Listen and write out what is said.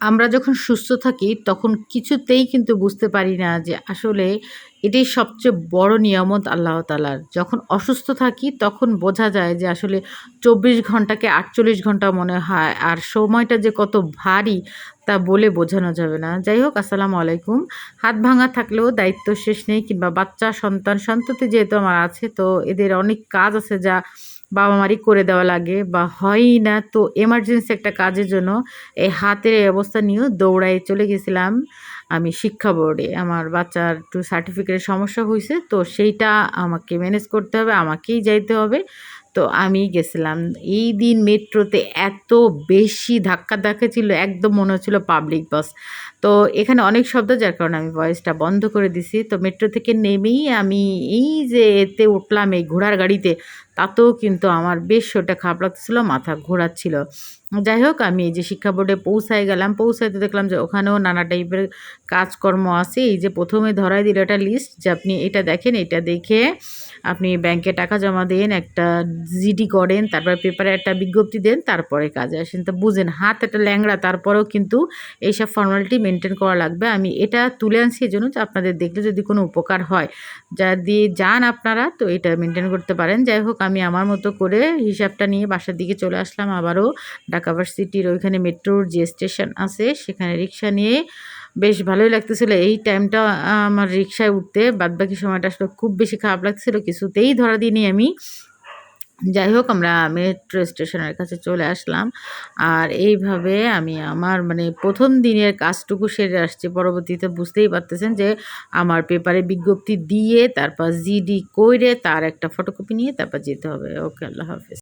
আমরা যখন সুস্থ থাকি, তখন কিছুতেই কিন্তু বুঝতে পারি না যে আসলে এটাই সবচেয়ে বড় নিয়ামত আল্লাহ তালার যখন অসুস্থ থাকি, তখন বোঝা যায় যে আসলে চব্বিশ ঘন্টাকে আটচল্লিশ ঘণ্টা মনে হয়, আর সময়টা যে কত ভারী তা বলে বোঝানো যাবে না। যাই হোক, আসসালামু আলাইকুম। হাত ভাঙা থাকলেও দায়িত্ব শেষ নেই, কিংবা বাচ্চা, সন্তান, সন্ততি যেহেতু আমার আছে, তো এদের অনেক কাজ আছে যা বাবা মারই করে দেওয়া লাগে বা হয়ই না। তো এমার্জেন্সি একটা কাজের জন্য এই হাতের এই অবস্থা নিয়েও দৌড়ায় চলে গেছিলাম আমি শিক্ষা বোর্ডে। আমার বাচ্চার একটু সার্টিফিকেটের সমস্যা হয়েছে তো সেইটা আমাকে ম্যানেজ করতে হবে, আমাকেই যাইতে হবে। তো আমি গেছিলাম। এই দিন মেট্রোতে এত বেশি ধাক্কা ধাক্কা ছিল, একদম মনে হচ্ছিল পাবলিক বাস তো এখানে অনেক শব্দ, যার কারণে আমি ভয়েসটা বন্ধ করে দিছি। তো মেট্রো থেকে নেমেই আমি এই যে এতে উঠলাম, এই ঘোড়ার গাড়িতে তাতেও কিন্তু আমার বেশ ওটা খারাপ লাগতেছিলো, মাথা ঘোরাচ্ছিল। যাই হোক, আমি এই যে শিক্ষা বোর্ডে পৌঁছায় গেলাম, পৌঁছাইতে দেখলাম যে ওখানেও নানা টাইপের কাজকর্ম আছে। এই যে প্রথমে ধরাই দিল একটা লিস্ট যে আপনি এটা দেখেন, এটা দেখে আপনি ব্যাংকে টাকা জমা দেন, একটা জিডি করেন, তারপর পেপারে একটা বিজ্ঞপ্তি দেন, তারপরে কাজে আসেন। তো বুঝেন, হাত একটা ল্যাংড়া, তারপরেও কিন্তু এইসব ফর্মালিটি মেনটেন করা লাগবে। আমি এটা তুলে আনছি এই জন্য যে আপনাদের দেখলে যদি কোনো উপকার হয়। যা দিয়ে যান আপনারা, তো এটা মেনটেন করতে পারেন। যাই হোক আমি আমার মতো করে হিসাবটা নিয়ে বাসার দিকে চলে আসলাম। আবারও ঢাকা সিটির ওইখানে মেট্রোর যে স্টেশন আছে, সেখানে রিক্সা নিয়ে বেশ ভালোই লাগতেছিলো। এই টাইমটা আমার রিক্সায় উঠতে বাদবাকি সময়টা আসলে খুব বেশি খারাপ লাগছিল। কিছুতেই ধরা দিইনি আমি। যাই হোক আমরা মেট্রো স্টেশনের কাছে চলে আসলাম। আর এইভাবে আমি আমার মানে প্রথম দিনের কাজটুকু সেরে আসছি। পরবর্তীতে বুঝতেই পারতেছেন যে আমার পেপারে বিজ্ঞপ্তি দিয়ে, তারপর জিডি কইরে তার একটা ফটোকপি নিয়ে তারপর যেতে হবে। ওকে, আল্লাহ হাফিজ।